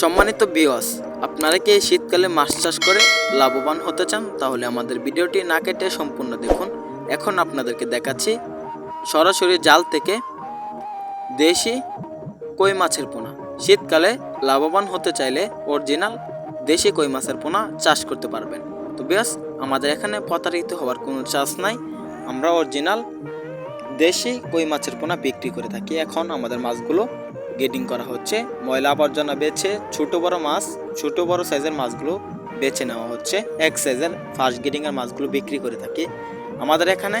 সম্মানিত বিওয়াস আপনারা কি শীতকালে মাছ চাষ করে লাভবান হতে চান? তাহলে আমাদের ভিডিওটি না কেটে সম্পূর্ণ দেখুন। এখন আপনাদেরকে দেখাচ্ছি সরাসরি জাল থেকে দেশি কই মাছের পোনা। শীতকালে লাভবান হতে চাইলে অরিজিনাল দেশি কই মাছের পোনা চাষ করতে পারবেন। তো বিয়াস আমাদের এখানে প্রতারিত হওয়ার কোনো চান্স নাই। আমরা অরিজিনাল দেশি কই মাছের পোনা বিক্রি করে থাকি। এখন আমাদের মাছগুলো গেটিং করা হচ্ছে। ময়লা আবর্জনা বেছে ছোট বড় মাছ, ছোট বড় সাইজের মাছগুলো বেছে নেওয়া হচ্ছে। এক সাইজের ফার্স্ট গেটিংয়ের মাছগুলো বিক্রি করে থাকি। আমাদের এখানে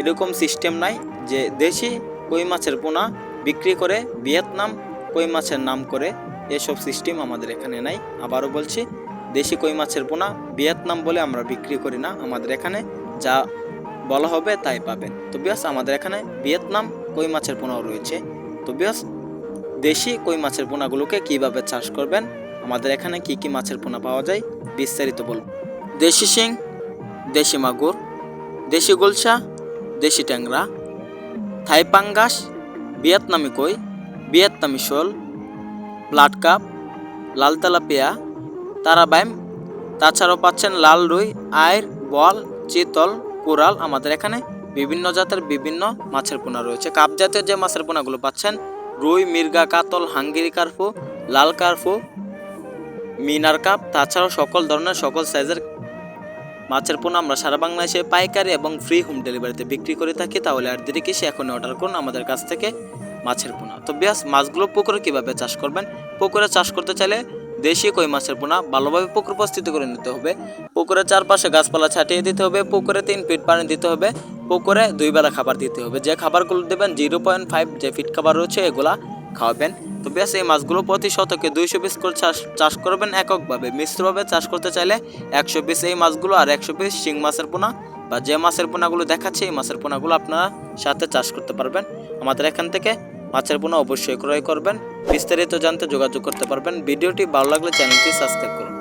এরকম সিস্টেম নাই যে দেশি কই মাছের পোনা বিক্রি করে ভিয়েতনাম কই মাছের নাম করে এসব সিস্টেম আমাদের এখানে নাই। আবারও বলছি, দেশি কই মাছের পোনা ভিয়েতনাম বলে আমরা বিক্রি করি না আমাদের এখানে। যা বলা হবে তাই পাবেন। তো বিয়াস, আমাদের এখানে ভিয়েতনাম কই মাছের পোনাও রয়েছে। তো বিয়াস দেশি কই মাছের পোনাগুলোকে কীভাবে চাষ করবেন? আমাদের এখানে কি কি মাছের পোনা পাওয়া যায়? বিস্তারিত বলব দেশি শিং, দেশি মাগুর, দেশি গুলশা, দেশি ট্যাংরা, থাই পাঙ্গাস, ভিয়েতনামি কই, ভিয়েতনামি শোল, ব্লাড কাপ, লাল তেলাপিয়া, তারাবাইম, তাছাড়াও পাচ্ছেন লাল রুই আয়ের বল চিতল কোরাল আমাদের এখানে বিভিন্ন জাতের বিভিন্ন মাছের পোনা রয়েছে। কাপ জাতীয় যে মাছের পোনাগুলো পাচ্ছেন রুই, মির্গা কাতল, হাঙ্গেরি কার্ফু লাল কার্ফু মিনার কাপ, তাছাড়াও সকল ধরনের, সকল সাইজের মাছের পোনা আমরা সারা বাংলাদেশে পাইকারি এবং ফ্রি হোম ডেলিভারিতে বিক্রি করে থাকি। তাহলে আর দেরি কিসে এখন অর্ডার করুন আমাদের কাছ থেকে মাছের পোনা। তো ব্যাস, মাছগুলো পুকুরে কীভাবে চাষ করবেন? পুকুরে চাষ করতে চাইলে দেশি কই মাছের পোনা ভালোভাবে পুকুর প্রস্তুত করে নিতে হবে। পুকুরের চারপাশে গাছপালা ছাটিয়ে দিতে হবে, পুকুরে তিন ফিট পানি দিতে হবে, পুকুরে দুই বেলা খাবার দিতে হবে। যে খাবারগুলো দেবেন জিরো পয়েন্ট ফাইভ যে ফিট খাবার রয়েছে, এগুলা খাওয়াবেন। তো বেশ এই মাছগুলো প্রতি শতকে দুইশো পিস করে চাষ চাষ করবেন এককভাবে। মিশ্রভাবে চাষ করতে চাইলে একশো পিস এই মাছগুলো আর একশো পিস শিং মাছের পোনা বা যে মাছের পোনাগুলো দেখাচ্ছে, এই মাছের পোনাগুলো আপনারা সাথে চাষ করতে পারবেন। আমাদের এখান থেকে মাছের পোনা অবশ্যই ক্রয় করবেন। বিস্তারিত জানতে যোগাযোগ করতে পারবেন। ভিডিওটি ভালো লাগলে চ্যানেলটি সাবস্ক্রাইব করুন।